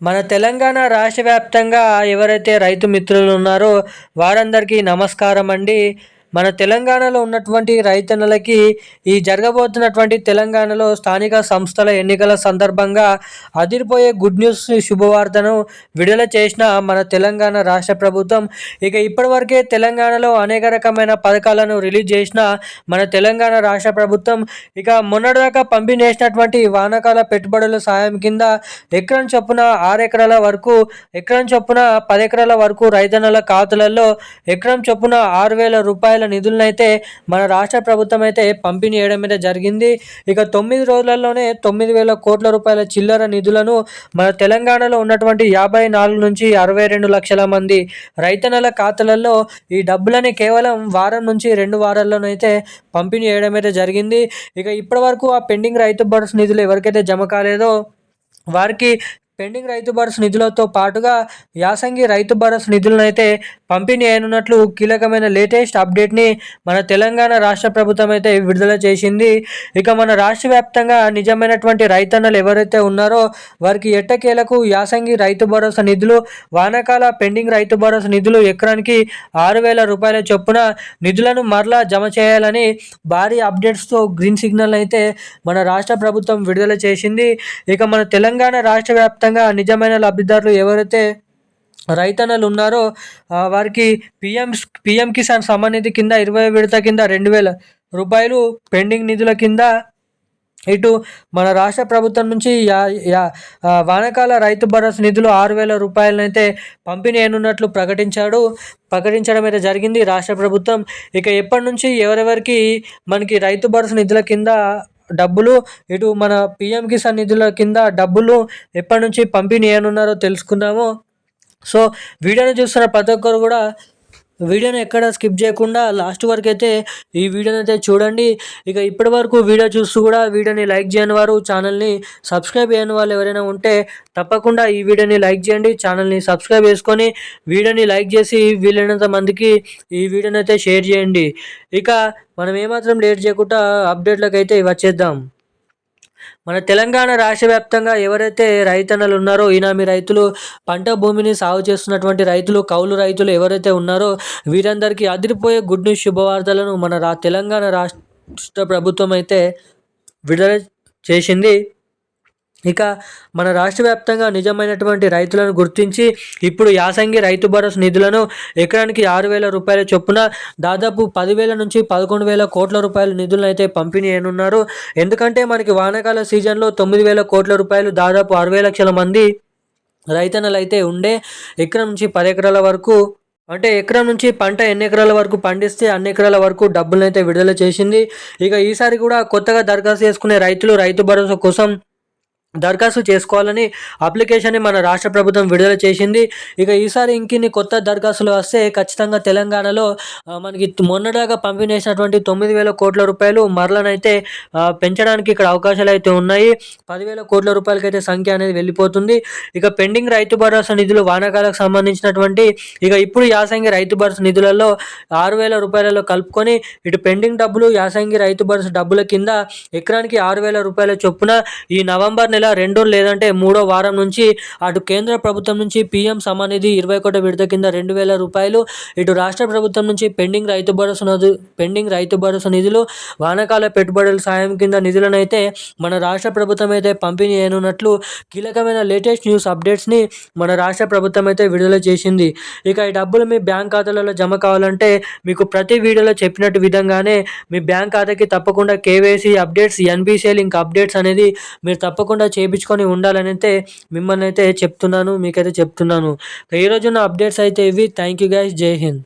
మన తెలంగాణ రాష్ట్ర వ్యాప్తంగా ఎవరైతే రైతు మిత్రులు ఉన్నారో వారందరికీ నమస్కారం అండి. మన తెలంగాణలో ఉన్నటువంటి రైతన్నలకి ఈ జరగబోతున్నటువంటి తెలంగాణలో స్థానిక సంస్థల ఎన్నికల సందర్భంగా అదిరిపోయే గుడ్ న్యూస్ శుభవార్తను విడుదల చేసిన మన తెలంగాణ రాష్ట్ర ప్రభుత్వం. ఇక ఇప్పటివరకే తెలంగాణలో అనేక రకమైన పథకాలను రిలీజ్ చేసిన మన తెలంగాణ రాష్ట్ర ప్రభుత్వం. ఇక మొన్నటిదాకా పంపిణీ చేసినటువంటి వానకాల పెట్టుబడుల సాయం కింద ఎకరం చొప్పున ఆరు ఎకరాల వరకు ఎకరం చొప్పున పది ఎకరాల వరకు రైతన్నల ఖాతాలలో ఎకరం చొప్పున ఆరు వేల రూపాయలు నిధులను అయితే మన రాష్ట్ర ప్రభుత్వం అయితే పంపిణీ చేయడం మీద జరిగింది. ఇక తొమ్మిది రోజులలోనే తొమ్మిది వేల కోట్ల రూపాయల చిల్లర నిధులను మన తెలంగాణలో ఉన్నటువంటి యాభై నాలుగు నుంచి అరవై రెండు లక్షల మంది రైతన్నల ఖాతాలలో ఈ డబ్బులని కేవలం వారం నుంచి రెండు వారాల్లోనైతే పంపిణీ చేయడం అయితే జరిగింది. ఇక ఇప్పటి వరకు ఆ పెండింగ్ రైతు భరోసా నిధులు ఎవరికైతే జమ కాలేదో వారికి పెండింగ్ రైతు భరోసా నిధులతో పాటుగా యాసంగి రైతు భరోసా నిధులను అయితే పంపిణీ అయినట్లు కీలకమైన లేటెస్ట్ అప్డేట్ని మన తెలంగాణ రాష్ట్ర ప్రభుత్వం అయితే విడుదల చేసింది. ఇక మన రాష్ట్ర వ్యాప్తంగా నిజమైనటువంటి రైతన్నలు ఎవరైతే ఉన్నారో వారికి ఎట్టకేలకు యాసంగి రైతు భరోసా నిధులు వానాకాల పెండింగ్ రైతు భరోసా నిధులు ఎకరానికి ఆరు వేల రూపాయల చొప్పున నిధులను మరలా జమ చేయాలని భారీ అప్డేట్స్తో గ్రీన్ సిగ్నల్ అయితే మన రాష్ట్ర ప్రభుత్వం విడుదల చేసింది. ఇక మన తెలంగాణ రాష్ట్ర వ్యాప్తంగా నిజమైన లబ్ధిదారులు ఎవరైతే రైతన్నలు ఉన్నారో వారికి పిఎం పిఎం కిసాన్ సమ్మానిధి కింద ఇరవై విడత కింద రెండు వేల రూపాయలు పెండింగ్ నిధుల కింద ఇటు మన రాష్ట్ర ప్రభుత్వం నుంచి యా యా వానకాల రైతు భరోసా నిధులు ఆరు వేల రూపాయలనైతే పంపిణీ అయినట్లు ప్రకటించాడు. ప్రకటించడం అయితే జరిగింది. రాష్ట్ర ప్రభుత్వం ఇక ఎప్పటి నుంచి ఎవరెవరికి మనకి రైతు భరోసా నిధుల కింద డబ్బులు ఇటు మన పిఎం కిసాన్ నిధుల కింద డబ్బులు ఎప్పటి నుంచి పంపిణీ చేయనున్నారో తెలుసుకుందాము. సో వీడియోని చూస్తున్న ప్రతి ఒక్కరు కూడా వీడియోని ఎక్కడ స్కిప్ చేయకుండా లాస్ట్ వరకు అయితే ఈ వీడియోని అయితే చూడండి. ఇక ఇప్పటి వరకు వీడియో చూస్తూ కూడా వీడియోని లైక్ చేయని వారు ఛానల్ని సబ్స్క్రైబ్ చేయని వాళ్ళు ఎవరైనా ఉంటే తప్పకుండా ఈ వీడియోని లైక్ చేయండి ఛానల్ని సబ్స్క్రైబ్ చేసుకొని వీడియోని లైక్ చేసి వీలైనంత మందికి ఈ వీడియోని అయితే షేర్ చేయండి. ఇక మనం ఏమాత్రం లేట్ చేయకుండా అప్డేట్లకు అయితే వచ్చేద్దాం. మన తెలంగాణ రాష్ట్ర వ్యాప్తంగా ఎవరైతే రైతన్నలు ఉన్నారో ఈనామి రైతులు పంట భూమిని సాగు చేస్తున్నటువంటి రైతులు కౌలు రైతులు ఎవరైతే ఉన్నారో వీరందరికీ అదిరిపోయే గుడ్ న్యూస్ శుభవార్తలను మన రా తెలంగాణ రాష్ట్ర ప్రభుత్వం అయితే విడుదల చేసింది. ఇక మన రాష్ట్ర వ్యాప్తంగా నిజమైనటువంటి రైతులను గుర్తించి ఇప్పుడు యాసంగి రైతు భరోసా నిధులను ఎకరానికి ఆరు వేల రూపాయల చొప్పున దాదాపు పదివేల నుంచి పదకొండు వేల కోట్ల రూపాయల నిధులను అయితే పంపిణీ అయినున్నారు ఎందుకంటే మనకి వానాకాల సీజన్లో తొమ్మిది వేల కోట్ల రూపాయలు దాదాపు అరవై లక్షల మంది రైతన్నలు అయితే ఉండే ఎకరం నుంచి పది ఎకరాల వరకు అంటే ఎకరం నుంచి పంట ఎన్ని ఎకరాల వరకు పండిస్తే అన్ని ఎకరాల వరకు డబ్బులను అయితే విడుదల చేసింది. ఇక ఈసారి కూడా కొత్తగా దరఖాస్తు చేసుకునే రైతులు రైతు భరోసా కోసం దరఖాస్తు చేసుకోవాలని అప్లికేషన్ని మన రాష్ట్ర ప్రభుత్వం విడుదల చేసింది. ఇక ఈసారి ఇంకిన్ని కొత్త దరఖాస్తులు వస్తే ఖచ్చితంగా తెలంగాణలో మనకి మొన్నటిదాకా పంపిణీ చేసినటువంటి తొమ్మిది వేల కోట్ల రూపాయలు మరలనైతే పెంచడానికి ఇక్కడ అవకాశాలు అయితే ఉన్నాయి. పదివేల కోట్ల రూపాయలకైతే సంఖ్య అనేది వెళ్ళిపోతుంది. ఇక పెండింగ్ రైతు భరోసా నిధులు వానాకాలకు సంబంధించినటువంటి ఇక ఇప్పుడు యాసంగి రైతు భరోసా నిధులలో ఆరు వేల రూపాయలలో కలుపుకొని ఇటు పెండింగ్ డబ్బులు యాసంగి రైతు భరోసా డబ్బుల కింద ఎకరానికి ఆరు వేల రూపాయల చొప్పున ఈ నవంబర్ నెల రెండో లేదంటే మూడో వారం నుంచి అటు కేంద్ర ప్రభుత్వం నుంచి పీఎం సమానిధి ఇరవై ఒకటో విడత కింద రెండు వేల రూపాయలు ఇటు రాష్ట్ర ప్రభుత్వం నుంచి పెండింగ్ రైతు భరోసా పెండింగ్ రైతు భరోసా నిధులు వానకాల పెట్టుబడుల సాయం కింద నిధులను అయితే మన రాష్ట్ర ప్రభుత్వం అయితే పంపిణీ చేయనున్నట్లు కీలకమైన లేటెస్ట్ న్యూస్ అప్డేట్స్ని మన రాష్ట్ర ప్రభుత్వం అయితే విడుదల చేసింది. ఇక ఈ డబ్బులు మీ బ్యాంక్ ఖాతాలలో జమ కావాలంటే మీకు ప్రతి వీడియోలో చెప్పినట్టు విధంగానే మీ బ్యాంక్ ఖాతాకి తప్పకుండా KYC updates NBCL link updates అనేది మీరు తప్పకుండా చేయించుకొని ఉండాలని అయితే మిమ్మల్ని అయితే చెప్తున్నాను మీకైతే చెప్తున్నాను. ఈరోజు నా అప్డేట్స్ అయితే ఇవి. థ్యాంక్ యూ గైస్ జై హింద్